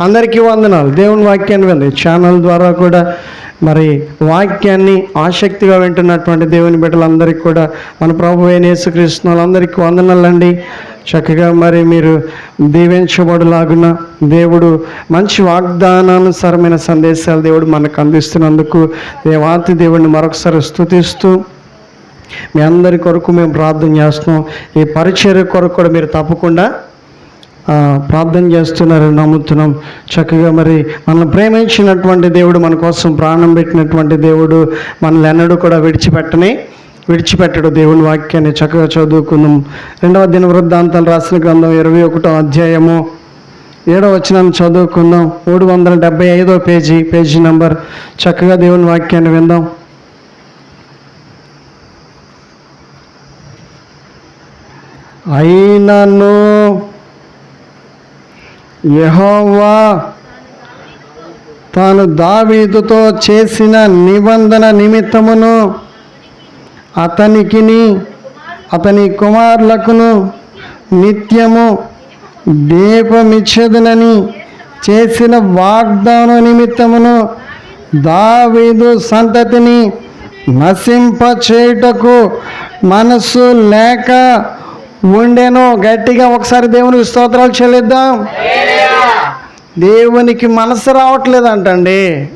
అందరికీ వందనాలు. దేవుని వాక్యాన్ని వెళ్ళి ఛానల్ ద్వారా కూడా మరి వాక్యాన్ని ఆసక్తిగా వింటున్నటువంటి దేవుని బిడ్డలందరికీ కూడా మన ప్రభు అయిన యేసుక్రీస్తు వందనాలండి. చక్కగా మరి మీరు దీవించబడులాగున దేవుడు మంచి వాగ్దానానుసారమైన సందేశాలు దేవుడు మనకు అందిస్తున్నందుకు దేవాతి దేవుడిని మరొకసారి స్తుతిస్తూ మీ అందరి కొరకు మేము ప్రార్థన చేస్తున్నాం. ఈ పరిచర్య కొరకు కూడా మీరు తప్పకుండా ప్రార్థన చేస్తున్నారని నమ్ముతున్నాం. చక్కగా మరి మనల్ని ప్రేమించినటువంటి దేవుడు మన కోసం ప్రాణం పెట్టినటువంటి దేవుడు మనల్ని ఎన్నడూ కూడా విడిచిపెట్టని విడిచిపెట్టడు దేవుని వాక్యాన్ని. చక్కగా చదువుకుందాం. రెండవ దిన వృద్ధాంతాలు రాసిన గ్రంథం ఇరవై ఒకటో అధ్యాయము ఏడో వచనాన్ని చదువుకుందాం. మూడు వందల డెబ్బై ఐదో పేజీ పేజీ నంబర్. చక్కగా దేవుని వాక్యాన్ని విందాం. అయినను యహోవా తాను దావీదుతో చేసిన నిబంధన నిమిత్తమును అతనికిని అతని కుమారులకును నిత్యము దీపమిచ్చేదనని చేసిన వాగ్దాన నిమిత్తమును దావీదు సంతతిని నశింప చేయుటకు మనసు లేక ఉండేను గట్టిగా ఒకసారి దేవునికి స్తోత్రాలు చెల్లిద్దాం. దేవునికి మనసు రావట్లేదంటండి.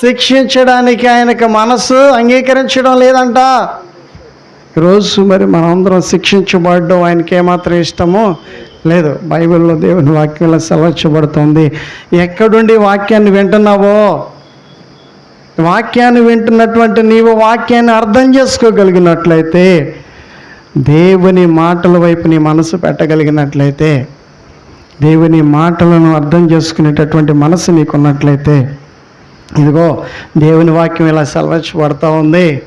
శిక్షించడానికి ఆయనకు మనసు అంగీకరించడం లేదంట. ఈరోజు మరి మనందరం శిక్షించబడడం ఆయనకి ఏమాత్రం ఇష్టమో లేదు. బైబిల్లో దేవుని వాక్యంలో సెలవించబడుతుంది. ఎక్కడుండి వాక్యాన్ని వింటున్నావో? వాక్యాన్ని వింటున్నటువంటి నీవు వాక్యాన్ని అర్థం చేసుకోగలిగినట్లయితే దేవుని మాటల వైపు నీ మనసు పెట్టగలిగినట్లయితే దేవుని మాటలను అర్థం చేసుకునేటటువంటి మనసు నీకున్నట్లయితే ఇదిగో దేవుని వాక్యం ఇలా సెలవించబడతా ఉంది.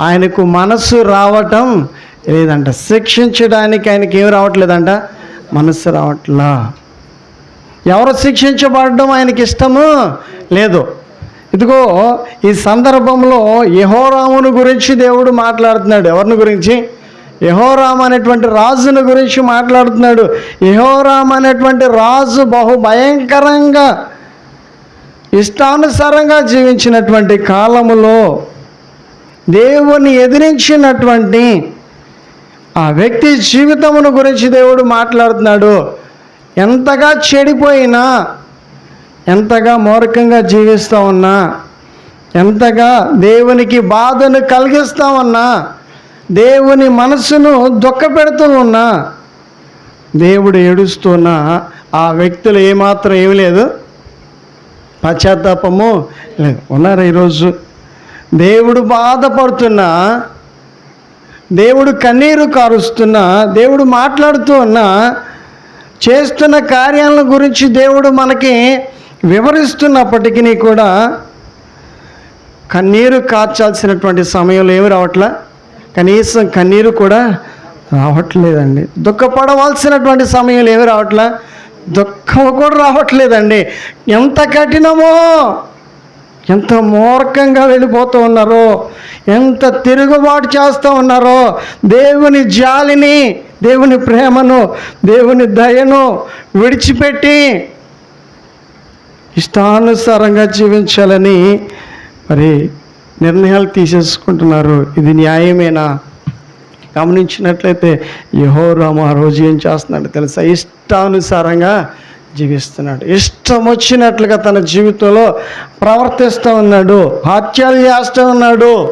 ఆయనకు మనసు రావటం లేదంట. శిక్షించడానికి ఆయనకి ఏమి రావట్లేదంట? మనసు రావట్లా. ఎవరు శిక్షించబడడం ఆయనకి ఇష్టము? లేదు. ఇదిగో ఈ సందర్భంలో యహోరామును గురించి దేవుడు మాట్లాడుతున్నాడు. ఎవరిని గురించి? యహోరామ్ అనేటువంటి రాజుని గురించి మాట్లాడుతున్నాడు. యహోరామ్ అనేటువంటి రాజు బహు భయంకరంగా ఇష్టానుసారంగా జీవించినటువంటి కాలములో దేవుని ఎదిరించినటువంటి ఆ వ్యక్తి జీవితమును గురించి దేవుడు మాట్లాడుతున్నాడు. ఎంతగా చెడిపోయినా ఎంతగా మూర్ఖంగా జీవిస్తూ ఉన్నా ఎంతగా దేవునికి బాధను కలిగిస్తూ ఉన్నా దేవుని మనసును దుఃఖపెడుతూ ఉన్నా దేవుడు ఏడుస్తున్న. ఆ వ్యక్తులు ఏమాత్రం ఏమి లేదు. పశ్చాత్తాపము లేదు. ఉన్నారు ఈరోజు? దేవుడు బాధపడుతున్నా. దేవుడు కన్నీరు కారుస్తున్నా. దేవుడు మాట్లాడుతూ ఉన్నా. చేస్తున్న కార్యాల గురించి దేవుడు మనకి వివరిస్తున్నప్పటికీ కూడా కన్నీరు కార్చాల్సినటువంటి సమయంలో ఏమి రావట్లా? కనీసం కన్నీరు కూడా రావట్లేదండి. దుఃఖపడవలసినటువంటి సమయంలో ఏమి రావట్లే? దుఃఖం కూడా రావట్లేదండి. ఎంత కఠినమో ఎంత మూర్ఖంగా వెళ్ళిపోతూ ఉన్నారో ఎంత తిరుగుబాటు చేస్తూ ఉన్నారో దేవుని జాలిని దేవుని ప్రేమను దేవుని దయను విడిచిపెట్టి ఇష్టానుసారంగా జీవించాలని మరి నిర్ణయాలు తీసేసుకుంటున్నారు. ఇది న్యాయమేనా? గమనించినట్లయితే యహోరాము ఆ రోజు ఏం చేస్తున్నాడు తెలుసా? ఇష్టానుసారంగా జీవిస్తున్నాడు. ఇష్టం వచ్చినట్లుగా తన జీవితంలో ప్రవర్తిస్తూ ఉన్నాడు. హత్యలు చేస్తూ ఉన్నాడు.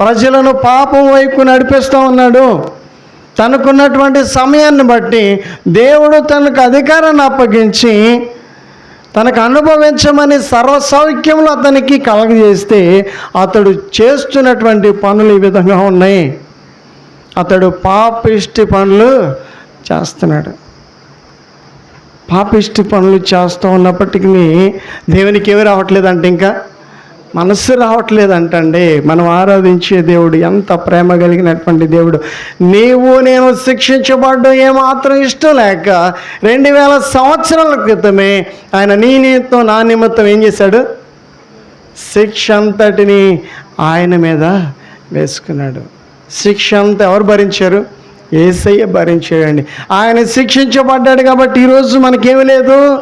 ప్రజలను పాపం వైపు నడిపిస్తూ ఉన్నాడు. తనకున్నటువంటి సమయాన్ని బట్టి దేవుడు తనకు అధికారాన్ని అప్పగించి తనకు అనుభవించమని సర్వసౌఖ్యములు అతనికి కలగజేస్తే అతడు చేస్తున్నటువంటి పనులు ఈ విధంగా ఉన్నాయి. అతడు పాపిష్టి పనులు చేస్తున్నాడు. పాపిష్టి పనులు చేస్తూ ఉన్నప్పటికీ దేవునికి ఏమి రావట్లేదంటే ఇంకా మనస్సు రావట్లేదంటండి. మనం ఆరాధించే దేవుడు ఎంత ప్రేమ కలిగినటువంటి దేవుడు. నీవు నేను శిక్షించబడ్డం ఏమాత్రం ఇష్టం లేక రెండు వేల సంవత్సరాల క్రితమే ఆయన నీ నిమిత్తం నా నిమిత్తం ఏం చేశాడు? శిక్ష అంతటిని ఆయన మీద వేసుకున్నాడు. శిక్ష అంతా ఎవరు భరించారు? ఏసయ్య భరించాడండి. ఆయన శిక్షించబడ్డాడు కాబట్టి ఈరోజు మనకేమి లేదు.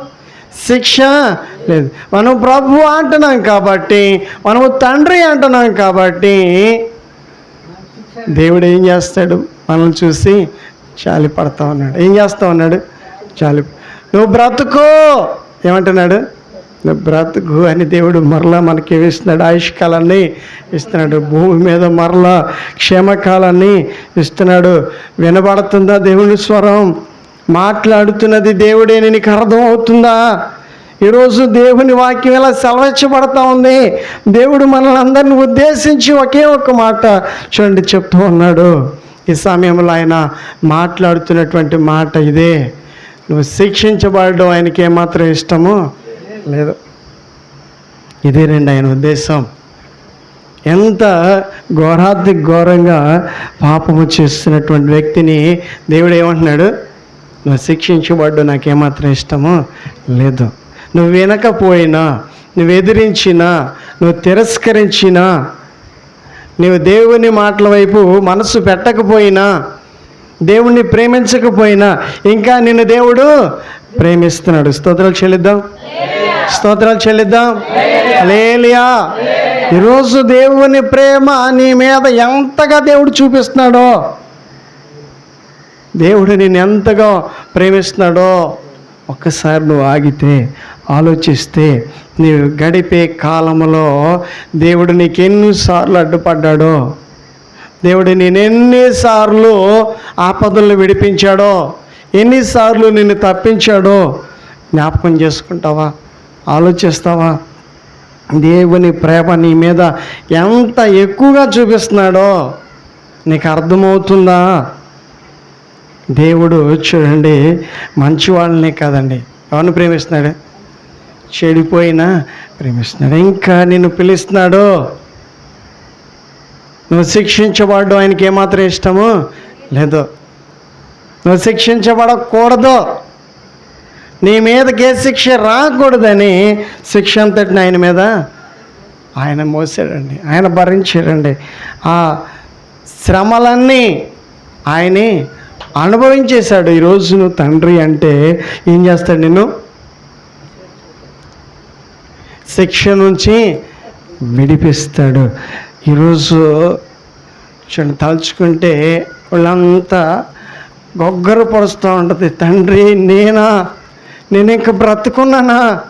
శిక్ష లేదు. మనం ప్రభు అంటున్నాం కాబట్టి మనము తండ్రి అంటున్నాం కాబట్టి దేవుడు ఏం చేస్తాడు? మనం చూసి చాలి పడతా ఉన్నాడు. ఏం చేస్తా ఉన్నాడు? చాలి నువ్వు బ్రతుకు! ఏమంటున్నాడు? నువ్వు బ్రతుకు అని దేవుడు మరలా మనకి ఇస్తున్నాడు. ఆయుష్కాలాన్ని ఇస్తున్నాడు. భూమి మీద మరలా క్షేమకాలాన్ని ఇస్తున్నాడు. వినబడుతుందా దేవుని స్వరం? మాట్లాడుతున్నది దేవుడే నీకు అర్థమవుతుందా? ఈరోజు దేవుని వాక్యం ఇలా సెలవిచ్చబడతా ఉంది. దేవుడు మనల్ని అందరిని ఉద్దేశించి ఒకే ఒక మాట చూడండి చెప్తూ ఉన్నాడు. ఈ సమయంలో ఆయన మాట్లాడుతున్నటువంటి మాట ఇదే. నువ్వు శిక్షించబడడం ఆయనకి ఏమాత్రం ఇష్టమో లేదు. ఇదేనండి ఆయన ఉద్దేశం. ఎంత ఘోరాతి ఘోరంగా పాపము చేస్తున్నటువంటి వ్యక్తిని దేవుడు ఏమంటున్నాడు? నువ్వు శిక్షించబడ్డు నాకేమాత్రం ఇష్టమో లేదు. నువ్వు వినకపోయినా నువ్వు ఎదిరించినా నువ్వు తిరస్కరించినా నువ్వు దేవుని మాటల వైపు మనసు పెట్టకపోయినా దేవుణ్ణి ప్రేమించకపోయినా ఇంకా నిన్ను దేవుడు ప్రేమిస్తున్నాడు. స్తోత్రాలు చెల్లిద్దాం. స్తోత్రాలు చెల్లిద్దాం. లేలియా ఈరోజు దేవుని ప్రేమ నీ మీద ఎంతగా దేవుడు చూపిస్తున్నాడో దేవుడు నేను ఎంతగా ప్రేమిస్తున్నాడో ఒక్కసారి నువ్వు ఆగితే ఆలోచిస్తే నీవు గడిపే కాలంలో దేవుడు నీకు ఎన్నిసార్లు అడ్డుపడ్డాడో దేవుడు నేను ఎన్నిసార్లు ఆపదలను విడిపించాడో ఎన్నిసార్లు నిన్ను తప్పించాడో జ్ఞాపకం చేసుకుంటావా? ఆలోచిస్తావా? దేవుని ప్రేమ నీ మీద ఎంత ఎక్కువగా చూపిస్తున్నాడో నీకు అర్థమవుతుందా? దేవుడు చూడండి మంచి వాళ్ళని కాదండి. ఎవరిని ప్రేమిస్తున్నాడు? చెడిపోయినా ప్రేమిస్తున్నాడు. ఇంకా నిన్ను పిలుస్తున్నాడు. నువ్వు శిక్షించబడడం ఆయనకి ఏమాత్రం ఇష్టము లేదు. నువ్వు శిక్షించబడకూడదు. నీ మీదకి ఏ శిక్ష రాకూడదని శిక్ష అంతటిని ఆయన మీద ఆయన మోసాడండి. ఆయన భరించాడండి. ఆ శ్రమలన్నీ ఆయనే అనుభవించేశాడు ఈరోజు నువ్వు తండ్రి అంటే ఏం చేస్తాడు నిన్ను? శిక్ష నుంచి విడిపిస్తాడు. ఈరోజు చూడండి తలుచుకుంటే వాళ్ళంతా గొగ్గరు పరుస్తూ ఉంటుంది. తండ్రి నేనా? నేను ఇంకా బ్రతుకున్నానా?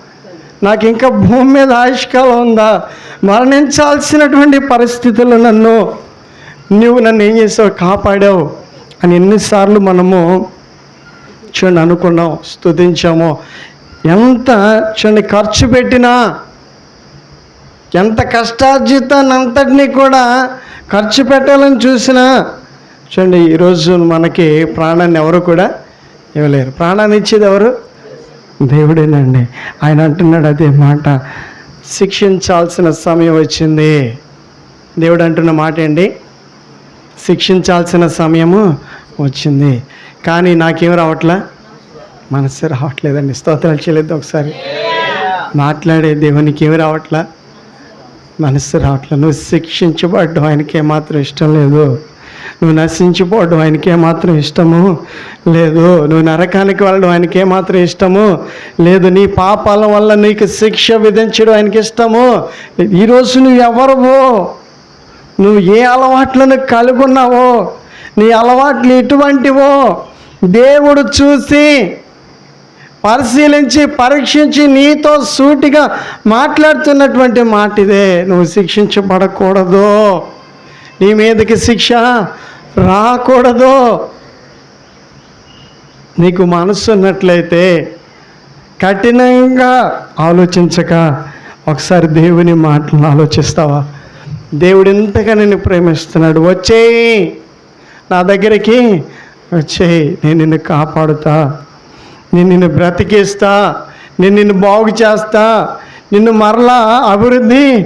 నాకు ఇంకా భూమి మీద ఆయుష్కాలం ఉందా? మరణించాల్సినటువంటి పరిస్థితులు నన్ను నువ్వు నన్ను ఏం చేసావు? కాపాడావు? అని ఎన్నిసార్లు మనము చూడండి అనుకున్నాం స్తుతించామో. ఎంత చూడండి ఖర్చు పెట్టినా ఎంత కష్టార్జితాన్ని అంతటినీ కూడా ఖర్చు పెట్టాలని చూసినా చూడండి ఈరోజు మనకి ప్రాణాన్ని ఎవరు కూడా ఇవ్వలేరు. ప్రాణాన్ని ఇచ్చేది ఎవరు? దేవుడేనండి. ఆయన అంటున్నాడు అదే మాట శిక్షించాల్సిన సమయం వచ్చింది. దేవుడు అంటున్న మాట అండి శిక్షించాల్సిన సమయము వచ్చింది. కానీ నాకేం రావట్లా? మనసు రావట్లేదండి. స్తోత్రాలు చేయలేదు ఒకసారి. మాట్లాడే దేవునికి ఏమి రావట్లా? మనసు రావట్లేదు నువ్వు శిక్షించబడ్డం ఆయనకి ఏమాత్రం ఇష్టం లేదు. నువ్వు నశించిపోవడం ఆయనకి ఏమాత్రం ఇష్టము లేదు. నువ్వు నరకానికి వెళ్ళడం ఆయనకి ఏమాత్రం ఇష్టము లేదు. నీ పాపాల వల్ల నీకు శిక్ష విధించడం ఆయనకి ఇష్టము. ఈరోజు నువ్వు ఎవరువో? నువ్వు ఏ అలవాట్లను కలుగున్నావో? నీ అలవాట్లు ఎటువంటివో దేవుడు చూసి పరిశీలించి పరీక్షించి నీతో సూటిగా మాట్లాడుతున్నటువంటి మాట ఇదే నువ్వు శిక్షించబడకూడదు. నీ మీదకి శిక్ష రాకూడదు. నీకు మనసు ఉన్నట్లయితే కఠినంగా ఆలోచించక ఒకసారి దేవుని మాటలను ఆలోచిస్తావా? దేవుడు ఎంతగా నిన్ను ప్రేమిస్తున్నాడు. వచ్చేయి. నా దగ్గరికి వచ్చేయి నేను నిన్ను కాపాడుతా. నేను నిన్ను బ్రతికిస్తా. నేను నిన్ను బాగు చేస్తా. నిన్ను మరలా అభివృద్ధి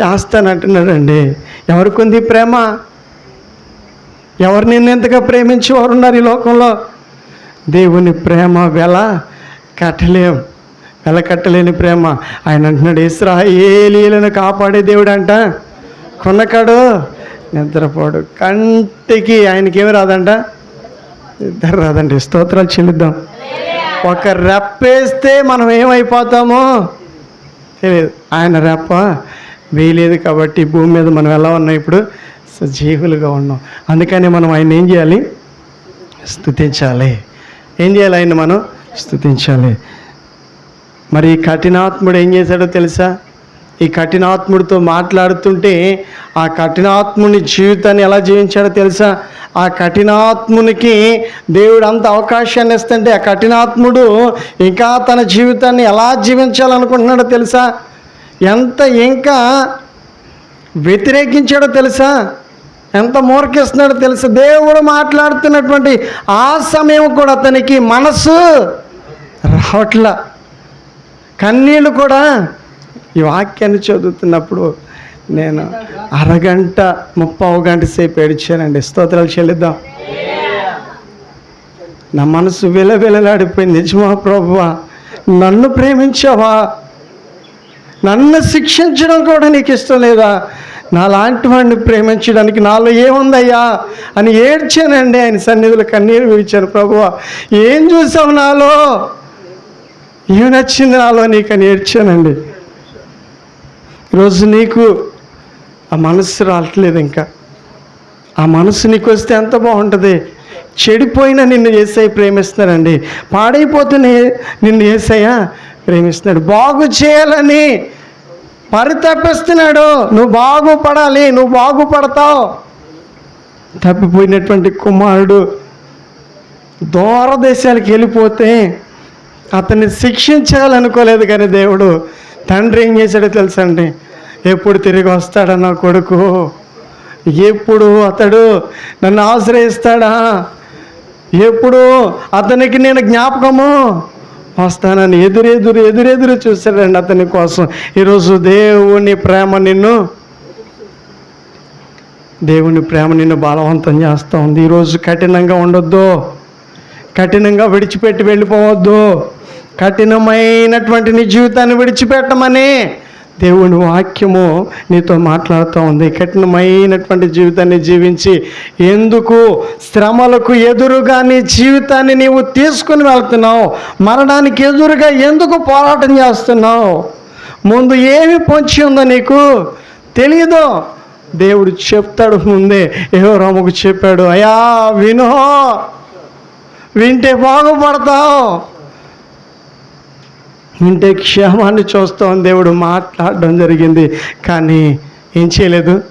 చేస్తానంటున్నాడండి. ఎవరికి ఉంది ప్రేమ? ఎవరు నిన్ను ఎంతగా ప్రేమించేవారు ఉన్నారు ఈ లోకంలో? దేవుని ప్రేమ వెల కట్టలేం. వెల కట్టలేని ప్రేమ. ఆయన అంటున్నాడు ఇస్రా ఏలీలను కాపాడే దేవుడు అంట కొనకాడు నిద్రపోడు. కంటికి ఆయనకి ఏమి రాదంట? నిద్ర రాదండి. స్తోత్రాలు చెల్లిద్దాం. ఒక రెప్పేస్తే మనం ఏమైపోతామో తెలియదు ఆయన రెప్ప వేయలేదు కాబట్టి భూమి మీద మనం ఎలా ఉన్నాం ఇప్పుడు? సజీవులుగా ఉన్నాం. అందుకని మనం ఆయన ఏం చేయాలి? స్థుతించాలి ఏం చేయాలి ఆయన మనం? స్థుతించాలి మరి కఠినాత్ముడు ఏం చేశాడో తెలుసా? ఈ కఠినాత్ముడితో మాట్లాడుతుంటే ఆ కఠినాత్ముని జీవితాన్ని ఎలా జీవించాడో తెలుసా? ఆ కఠినాత్మునికి దేవుడు అంత అవకాశాన్ని ఇస్తుంటే ఆ కఠినాత్ముడు ఇంకా తన జీవితాన్ని ఎలా జీవించాలనుకుంటున్నాడో తెలుసా? ఎంత ఇంకా వ్యతిరేకించాడో తెలుసా? ఎంత మూర్ఖిస్తున్నాడో తెలుసా? దేవుడు మాట్లాడుతున్నటువంటి ఆ సమయం కూడా అతనికి మనసు రావట్లా. కన్నీళ్ళు కూడా ఈ వాక్యాన్ని చదువుతున్నప్పుడు నేను అరగంట ముప్పావు గంట సేపు ఏడిచానండి. స్తోత్రాలు చెల్లిద్దాం. నా మనసు విలవిలలాడిపోయింది. నిజమా ప్రభువా? నన్ను ప్రేమించావా? నన్ను శిక్షించడం కూడా నీకు ఇష్టం లేదా? నాలాంటి వాడిని ప్రేమించడానికి నాలో ఏముందయ్యా అని ఏడ్చానండి. ఆయన సన్నిధిలో కన్నీరు విడిచాను ప్రభువా ఏం చూసావు నాలో? ఏమి నచ్చింది నాలో నీకు అని ఏడ్చానండి. ఈరోజు నీకు ఆ మనసు రావట్లేదు ఇంకా. ఆ మనసు నీకు వస్తే ఎంత బాగుంటుంది? చెడిపోయిన నిన్ను ఏసై ప్రేమిస్తున్నాడండి పాడైపోతూనే నిన్ను ఏసయ్యా ప్రేమిస్తున్నాడు. బాగు చేయాలని పరితపిస్తున్నాడు. నువ్వు బాగుపడాలి నువ్వు బాగుపడతావు. తప్పిపోయినటువంటి కుమారుడు దూరదేశాలకు వెళ్ళిపోతే అతన్ని శిక్షించాలనుకోలేదు కానీ దేవుడు. తండ్రి ఏం చేశాడో తెలుసండి ఎప్పుడు తిరిగి వస్తాడా నా కొడుకు? ఎప్పుడు అతడు నన్ను ఆశ్రయిస్తాడా? ఎప్పుడు అతనికి నేను జ్ఞాపకము? వస్తానని ఎదురెదురు ఎదురెదురు చూశాడండి అతని కోసం. ఈరోజు దేవుని ప్రేమ నిన్ను దేవుని ప్రేమ నిన్ను బలవంతం చేస్తూ ఉంది ఈరోజు కఠినంగా ఉండొద్దు. కఠినంగా విడిచిపెట్టి వెళ్ళిపోవద్దు. కఠినమైనటువంటి నీ జీవితాన్ని విడిచిపెట్టమని దేవుని వాక్యము నీతో మాట్లాడుతూ ఉంది. కఠినమైనటువంటి జీవితాన్ని జీవించి ఎందుకు శ్రమలకు ఎదురుగా నీ జీవితాన్ని నీవు తీసుకుని వెళ్తున్నావు? మరణానికి ఎదురుగా ఎందుకు పోరాటం చేస్తున్నావు? ముందు ఏమి పొంచి ఉందో నీకు తెలియదు దేవుడు చెప్తాడు ముందే ఏవో రాముకు చెప్పాడు అయ్యా వినో. వింటే బాగుపడతావు. వింటే క్షేమాన్ని చూస్తాం దేవుడు మాట్లాడడం జరిగింది. కానీ ఏం చేయలేదు.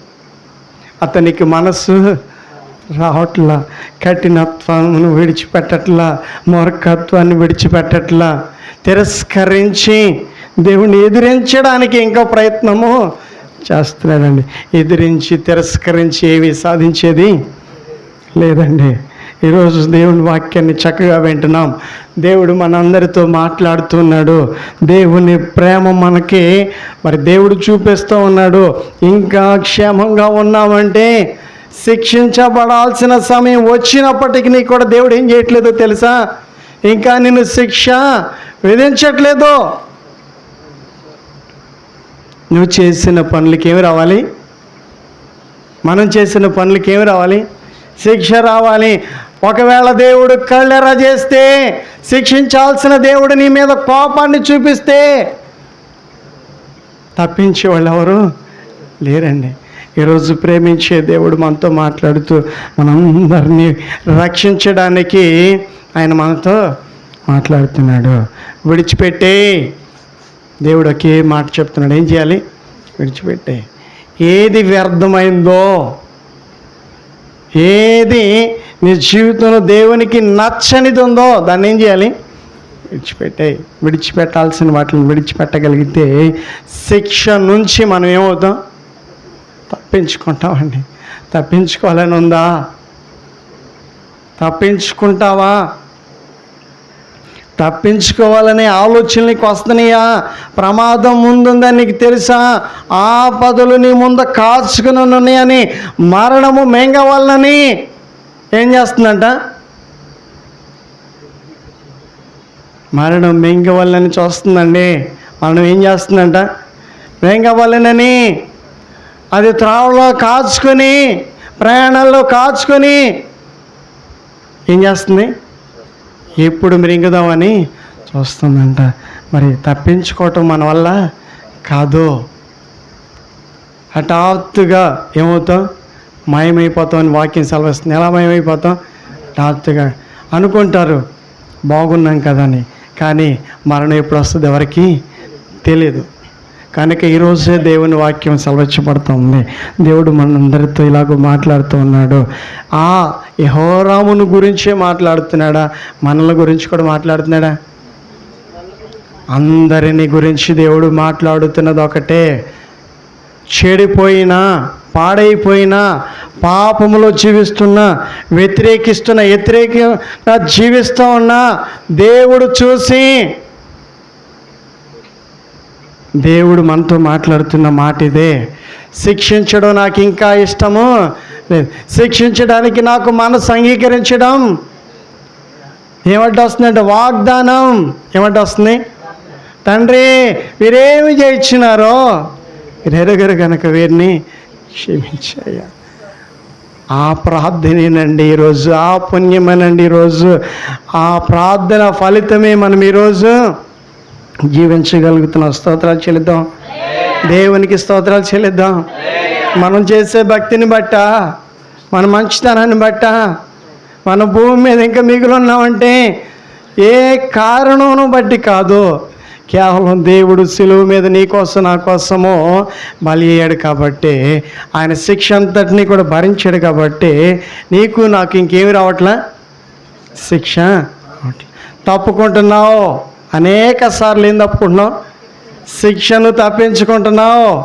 అతనికి మనస్సు రావట్లా కఠినత్వాన్ని విడిచిపెట్టట్లా మూర్ఖత్వాన్ని విడిచిపెట్టట్లా తిరస్కరించి దేవుని ఎదిరించడానికి ఇంకా ప్రయత్నము చేస్తున్నాడండి. ఎదిరించి తిరస్కరించి ఏమి సాధించేది లేదండి. ఈరోజు దేవుని వాక్యాన్ని చక్కగా వింటున్నాం. దేవుడు మనందరితో మాట్లాడుతున్నాడు. దేవుని ప్రేమ మనకి. మరి దేవుడు చూపిస్తూ ఉన్నాడు. ఇంకా క్షేమంగా ఉన్నామంటే శిక్షించబడాల్సిన సమయం వచ్చినప్పటికీ నీకు కూడా దేవుడు ఏం చేయట్లేదో తెలుసా? ఇంకా నిన్ను శిక్ష విధించట్లేదు? నువ్వు చేసిన పనులకి ఏమి రావాలి? మనం చేసిన పనులకి ఏమి రావాలి? శిక్ష రావాలి. ఒకవేళ దేవుడు కళ్ళెర చేస్తే శిక్షించాల్సిన దేవుడు నీ మీద కోపాన్ని చూపిస్తే తప్పించే వాళ్ళు ఎవరు లేరండి. ఈరోజు ప్రేమించే దేవుడు మనతో మాట్లాడుతూ మనందరినీ రక్షించడానికి ఆయన మనతో మాట్లాడుతున్నాడు. విడిచిపెట్టే. దేవుడు ఒకే మాట చెప్తున్నాడు. ఏం చేయాలి? విడిచిపెట్టే. ఏది వ్యర్థమైందో ఏది నీ జీవితంలో దేవునికి నచ్చనిది ఉందో దాన్ని ఏం చేయాలి? విడిచిపెట్టే విడిచిపెట్టాల్సిన వాటిని విడిచిపెట్టగలిగితే శిక్ష నుంచి మనం ఏమవుతాం? తప్పించుకుంటామండి. తప్పించుకోవాలని ఉందా? తప్పించుకుంటావా? తప్పించుకోవాలనే ఆలోచన నీకు వస్తున్నాయా? ప్రమాదం ముందుందని నీకు తెలుసా? ఆ పదులు నీ ముందు కాచుకుని ఉన్నాయని మరణము మెంగవాలని ఏం చేస్తుందంట? మరణం మెంగవల్లని చూస్తుందండి. మనం ఏం చేస్తుందంట? మెంగవలనని అది త్రావలో కాచుకొని ప్రయాణాల్లో కాచుకొని ఏం చేస్తుంది? ఎప్పుడు మిరింగుదామని చూస్తుందంట. మరి తప్పించుకోవటం మన వల్ల కాదు. హఠాత్తుగా ఏమవుతాం? మాయమైపోతామని వాక్యం సెలవిస్తుంది. ఎలా మాయమైపోతాం? రాత్రిగా అనుకుంటారు. బాగున్నాం కదని. కానీ మరణం ఎప్పుడు వస్తుంది ఎవరికి తెలియదు కనుక ఈరోజే దేవుని వాక్యం సెలవిచ్చబడుతుంది దేవుడు మనందరితో ఇలాగ మాట్లాడుతూ ఉన్నాడు. ఆ యహోరామును గురించే మాట్లాడుతున్నాడా? మనల గురించి కూడా మాట్లాడుతున్నాడా? అందరిని గురించి దేవుడు మాట్లాడుతున్నది ఒకటే. చెడిపోయినా పాడైపోయిన పాపములో జీవిస్తున్న వ్యతిరేకిస్తున్న వ్యతిరేకంగా జీవిస్తూ ఉన్నా దేవుడు చూసి దేవుడు మనతో మాట్లాడుతున్న మాట ఇదే. శిక్షించడం నాకు ఇంకా ఇష్టము లేదు. శిక్షించడానికి నాకు మనసు అంగీకరించడం ఏమంటే వస్తుందంటే వాగ్దానం. ఏమంటే వస్తుంది తండ్రి వీరేమి చేయించినారో వీరెరగరు కనుక వీరిని క్షమించాయా ఆ ప్రార్థనేనండి ఈరోజు ఆ పుణ్యమేనండి ఈరోజు ఆ ప్రార్థన ఫలితమే మనం ఈరోజు జీవించగలుగుతున్న. స్తోత్రాలు చెల్లిద్దాం. దేవునికి స్తోత్రాలు చెల్లిద్దాం. మనం చేసే భక్తిని బట్ట మన మంచితనాన్ని బట్ట మన భూమి మీద ఇంకా మిగులు ఉన్నామంటే ఏ కారణమును బట్టి కాదు. కేవలం దేవుడు సిలువు మీద నీకోసం నా కోసము బలి అయ్యాడు కాబట్టి ఆయన శిక్ష అంతటినీ కూడా భరించాడు కాబట్టి నీకు నాకు ఇంకేమి రావట్లా? శిక్ష తప్పుకుంటున్నావు అనేక సార్లు ఏం తప్పుకుంటున్నావు? శిక్షను తప్పించుకుంటున్నావు.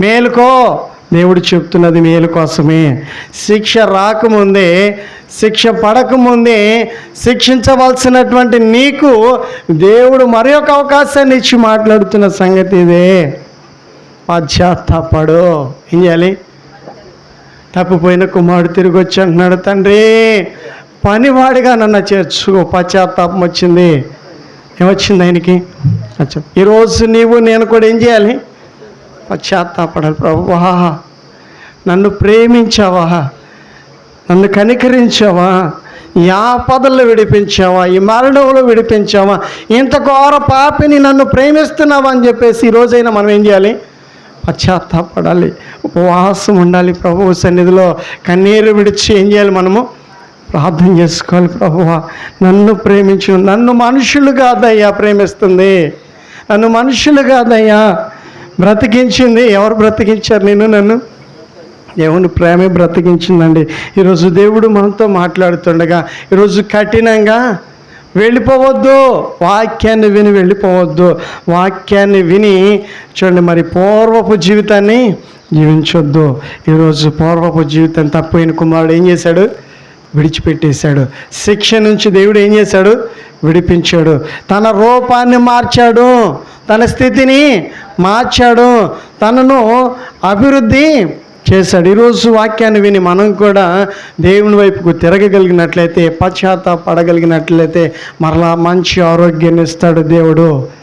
మేలుకో. దేవుడు చెప్తున్నది మేలు కోసమే. శిక్ష రాకముందే శిక్ష పడకముందే శిక్షించవలసినటువంటి నీకు దేవుడు మరి ఒక అవకాశాన్ని ఇచ్చి మాట్లాడుతున్న సంగతి ఇదే. పశ్చాత్తాపడు. ఏం చేయాలి? తప్పిపోయిన కుమారుడు తిరిగి వచ్చి అంటున్నాడు తండ్రి పనివాడిగా నన్ను చేర్చుకో. పశ్చాత్తాపం వచ్చింది. ఏమొచ్చింది ఆయనకి? అచ్చా. ఈరోజు నీవు నేను కూడా ఏం చేయాలి? పశ్చాత్తాపడాలి. ప్రభువా నన్ను ప్రేమించావా? నన్ను కనికరించావా? యాపదలు విడిపించావా? ఈ మరణంలో విడిపించావా? ఇంత ఘోర పాపిని నన్ను ప్రేమిస్తున్నావా అని చెప్పేసి ఈరోజైనా మనం ఏం చేయాలి? పశ్చాత్తాపడాలి. ఉపవాసం ఉండాలి ప్రభువు సన్నిధిలో. కన్నీరు విడిచి ఏం చేయాలి మనము? ప్రార్థన చేసుకోవాలి ప్రభువా నన్ను ప్రేమించు. నన్ను మనుషులు కాదయ్యా ప్రేమిస్తుంది. నన్ను మనుషులు కాదయ్యా బ్రతికించింది. ఎవరు బ్రతికించారు? నేను నన్ను? దేవుని ప్రేమే బ్రతికించిందండి. ఈరోజు దేవుడు మనతో మాట్లాడుతుండగా ఈరోజు కఠినంగా వెళ్ళిపోవద్దు. వాక్యాన్ని విని వెళ్ళిపోవద్దు. వాక్యాన్ని విని చూడండి మరి పూర్వపు జీవితాన్ని జీవించొద్దు. ఈరోజు పూర్వపు జీవితం తప్పైన కుమారుడు ఏం చేశాడు? విడిచిపెట్టేశాడు. శిక్ష నుంచి దేవుడు ఏం చేశాడు? విడిపించాడు. తన రూపాన్ని మార్చాడు. తన స్థితిని మార్చాడు. తనను అభివృద్ధి చేశాడు. ఈరోజు వాక్యాన్ని విని మనం కూడా దేవుని వైపుకు తిరగగలిగినట్లయితే పశ్చాత్తాపడగలిగినట్లయితే మరలా మంచి ఆరోగ్యాన్ని ఇస్తాడు దేవుడు.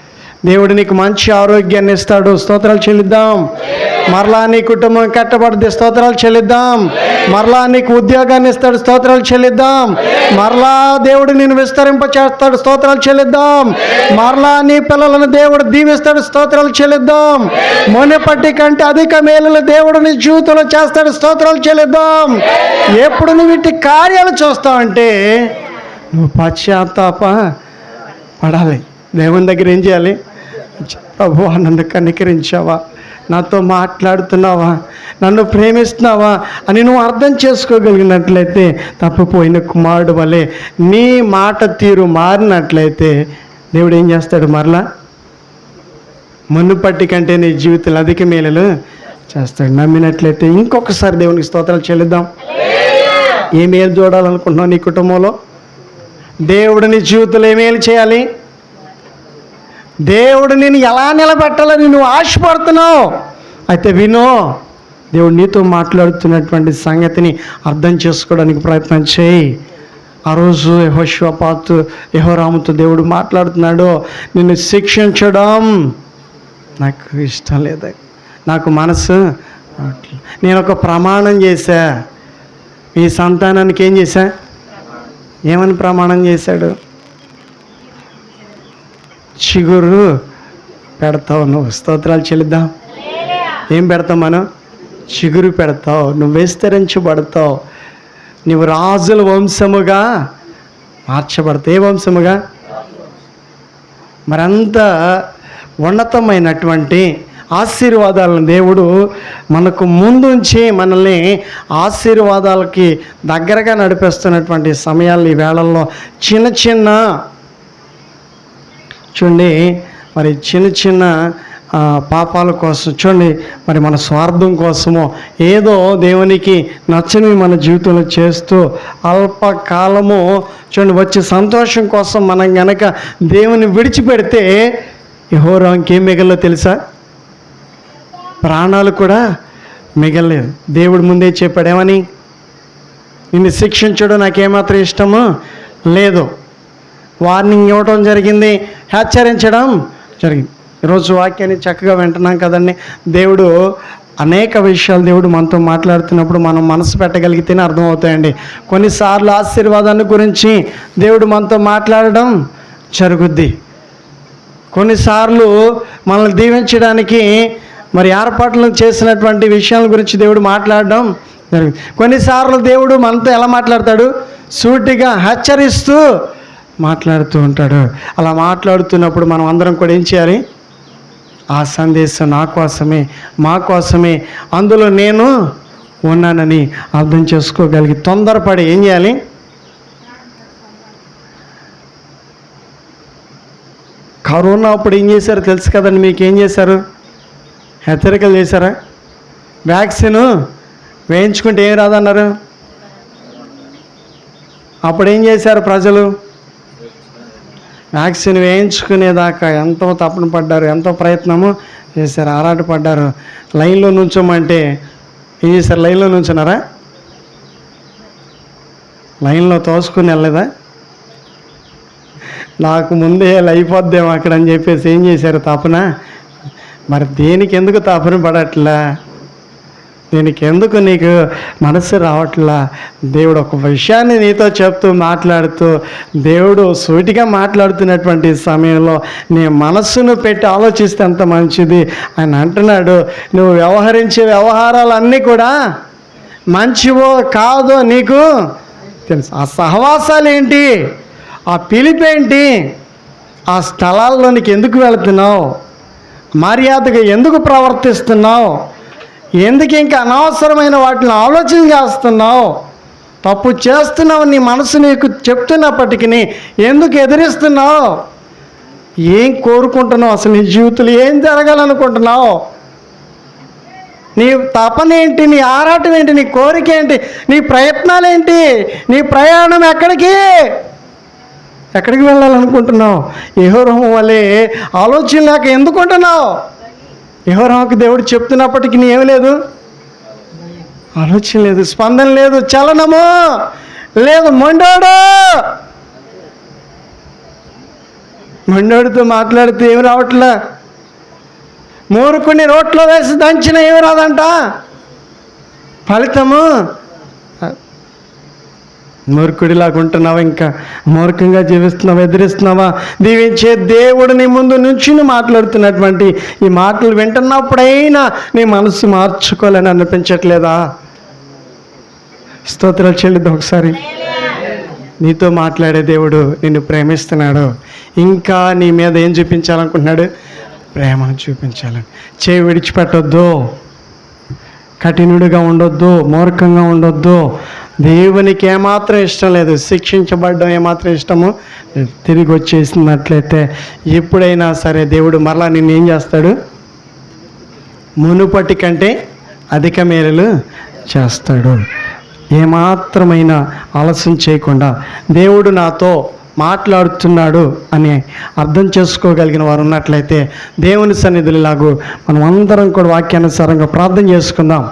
దేవుడు నీకు మంచి ఆరోగ్యాన్ని ఇస్తాడు. స్తోత్రాలు చెల్లిద్దాం. మరలా నీ కుటుంబం కట్టబడితే స్తోత్రాలు చెల్లిద్దాం. మరలా నీకు ఉద్యోగాన్ని ఇస్తాడు. స్తోత్రాలు చెల్లిద్దాం. మరలా దేవుడు నేను విస్తరింప చేస్తాడు. స్తోత్రాలు చెల్లిద్దాం. మరలా నీ పిల్లలను దేవుడు దీవిస్తాడు. స్తోత్రాలు చెల్లిద్దాం. మునిపట్టి కంటే అధిక మేలులు దేవుడు నీ జీవితంలో చేస్తాడు. స్తోత్రాలు చెల్లిద్దాం. ఎప్పుడు నువ్వు ఇట్టి కార్యాలు చూస్తావు అంటే నువ్వు పశ్చాత్తాప పడాలి. దేవుని దగ్గర ఏం చేయాలి? ప్రభు నన్ను కనికరించావా? నాతో మాట్లాడుతున్నావా? నన్ను ప్రేమిస్తున్నావా? అని నువ్వు అర్థం చేసుకోగలిగినట్లయితే తప్పిపోయిన కుమారుడు వలె నీ మాట తీరు మారినట్లయితే దేవుడు ఏం చేస్తాడు మరలా? మునుపట్టి కంటే నీ జీవితంలో అధిక మేలలు చేస్తాడు. నమ్మినట్లయితే ఇంకొకసారి దేవునికి స్తోత్రాలు చెల్లిద్దాం. ఏ మేలు చూడాలనుకుంటున్నావు నీ కుటుంబంలో? దేవుడు నీ జీవితంలో ఏ మేలు చేయాలి? దేవుడు నేను ఎలా నిలబెట్టాలని నువ్వు ఆశపడుతున్నావు? అయితే విను దేవుడు నీతో మాట్లాడుతున్నటువంటి సంగతిని అర్థం చేసుకోవడానికి ప్రయత్నం చేయి. ఆ రోజు యహోశ్వపాత్ యహోరాముతో దేవుడు మాట్లాడుతున్నాడు నిన్ను శిక్షించడం నాకు ఇష్టం లేదు. నాకు మనసు నేను ఒక ప్రమాణం చేశా. మీ సంతానానికి ఏం చేశా? ఏమని ప్రమాణం చేశాడు? చిగురు పెడతావు నువ్వు. స్తోత్రాలు చెల్లిద్దాం. ఏం పెడతావు మనం? చిగురు పెడతావు. నువ్వు విస్తరించబడతావు. నువ్వు రాజుల వంశముగా మార్చబడతావు. ఏ వంశముగా? మరంత ఉన్నతమైనటువంటి ఆశీర్వాదాలను దేవుడు మనకు ముందుంచి మనల్ని ఆశీర్వాదాలకి దగ్గరగా నడిపేస్తున్నటువంటి సమయాలు ఈ వేళల్లో చిన్న చిన్న చూడండి మరి చిన్న చిన్న పాపాల కోసం చూడండి మరి మన స్వార్థం కోసమో ఏదో దేవునికి నచ్చనివి మన జీవితంలో చేస్తూ అల్పకాలము చూడండి వచ్చే సంతోషం కోసం మనం గనక దేవుని విడిచిపెడితే యహోరాంకి ఏం మిగల్లో తెలుసా? ప్రాణాలు కూడా మిగలలేదు. దేవుడు ముందే చెప్పాడేమని నిన్ను శిక్షించడం నాకేమాత్రం ఇష్టమో లేదు. వార్నింగ్ ఇవ్వడం జరిగింది. హెచ్చరించడం జరిగింది. ఈరోజు వాక్యాన్ని చక్కగా వింటున్నాం కదండి. దేవుడు అనేక విషయాలు దేవుడు మనతో మాట్లాడుతున్నప్పుడు మనం మనసు పెట్టగలిగితేనే అర్థమవుతాయండి. కొన్నిసార్లు ఆశీర్వాదాన్ని గురించి దేవుడు మనతో మాట్లాడడం జరుగుద్ది. కొన్నిసార్లు మనల్ని దీవించడానికి మరి ఏర్పాట్లు చేసినటువంటి విషయాల గురించి దేవుడు మాట్లాడడం జరిగింది కొన్నిసార్లు దేవుడు మనతో ఎలా మాట్లాడతాడు? సూటిగా హెచ్చరిస్తూ మాట్లాడుతూ ఉంటాడు. అలా మాట్లాడుతున్నప్పుడు మనం అందరం కూడా ఏం చేయాలి? ఆ సందేశం నా కోసమే మా కోసమే. అందులో నేను ఉన్నానని అర్థం చేసుకోగలిగి తొందరపడి ఏం చేయాలి? కరోనా అప్పుడు ఏం చేశారు తెలుసు కదండి మీకు ఏం చేశారు? హెచ్చరికలు చేశారా? వ్యాక్సిన్ వేయించుకుంటే ఏం రాదన్నారు? అప్పుడు ఏం చేశారు ప్రజలు? వ్యాక్సిన్ వేయించుకునేదాకా ఎంతో తపన పడ్డారు ఎంతో ప్రయత్నము చేశారు ఆరాట పడ్డారు. లైన్లో నుంచోమంటే ఏం చేశారు? లైన్లో నుంచున్నారా? లైన్లో తోసుకుని వెళ్ళలేదా? నాకు ముందే అయిపోద్దేమో అక్కడ అని చెప్పేసి ఏం చేశారు? తపన? మరి దేనికి ఎందుకు తపన పడట్లా? దీనికి ఎందుకు నీకు మనసు రావట్లా? దేవుడు ఒక విషయాన్ని నీతో చెప్తూ మాట్లాడుతూ దేవుడు సూటిగా మాట్లాడుతున్నటువంటి సమయంలో నీ మనస్సును పెట్టి ఆలోచిస్తే ఎంత మంచిది? ఆయన అంటున్నాడు నువ్వు వ్యవహరించే వ్యవహారాలన్నీ కూడా మంచివో కాదో నీకు తెలుసు. ఆ సహవాసాలు ఏంటి ఆ పిలిపేంటి? ఆ స్థలాల్లోనికి ఎందుకు వెళుతున్నావు? మర్యాదగా ఎందుకు ప్రవర్తిస్తున్నావు? ఎందుకు ఇంకా అనవసరమైన వాటిని ఆలోచన చేస్తున్నావు? తప్పు చేస్తున్నావు నీ మనసు నీకు చెప్తున్నప్పటికీ ఎందుకు ఎదిరిస్తున్నావు? ఏం కోరుకుంటున్నావు? అసలు నీ జీవితంలో ఏం జరగాలనుకుంటున్నావు? నీ తపనేంటి నీ ఆరాటం ఏంటి? నీ కోరిక ఏంటి? నీ ప్రయత్నాలు ఏంటి? నీ ప్రయాణం ఎక్కడికి? ఎక్కడికి వెళ్ళాలనుకుంటున్నావు? యహోరహం వల్లే ఆలోచన లేక ఎందుకుంటున్నావు? యహోరహంకి దేవుడు చెప్తున్నప్పటికీ నీ ఏమి లేదు? ఆలోచన లేదు స్పందన లేదు చలనము లేదు మొండోడు. మొండోడితో మాట్లాడితే ఏమి రావట్లే? మూరుకుని రోట్లో వేసి దంచిన ఏమి రాదంట? ఫలితము మూర్ఖుడిలాగా ఉంటున్నావా ఇంకా? మూర్ఖంగా జీవిస్తున్నావా? ఎదిరిస్తున్నావా? దీవించే దేవుడు నీ ముందు నుంచి మాట్లాడుతున్నటువంటి ఈ మాటలు వింటున్నప్పుడైనా నీ మనసు మార్చుకోవాలని అనిపించట్లేదా? స్తోత్రాలు చెల్లిద్దాం ఒకసారి. నీతో మాట్లాడే దేవుడు నిన్ను ప్రేమిస్తున్నాడు. ఇంకా నీ మీద ఏం చూపించాలనుకుంటున్నాడు? ప్రేమను చూపించాలని చేయి విడిచిపెట్టొద్దు. కఠినుడిగా ఉండొద్దు. మూర్ఖంగా ఉండొద్దు. దేవునికి ఏమాత్రం ఇష్టం లేదు. శిక్షించబడడం ఏమాత్రం ఇష్టమో. తిరిగి వచ్చేసినట్లయితే ఎప్పుడైనా సరే దేవుడు మరలా నిన్ను ఏం చేస్తాడు? మునుపటి కంటే అధిక మేలు చేస్తాడు. ఏమాత్రమైన ఆలస్యం చేయకుండా దేవుడు నాతో మాట్లాడుతున్నాడు అని అర్థం చేసుకోగలిగిన వారు ఉన్నట్లయితే దేవుని సన్నిధులలాగు మనం అందరం కూడా వాక్యానుసారంగా ప్రార్థన చేసుకుందాం.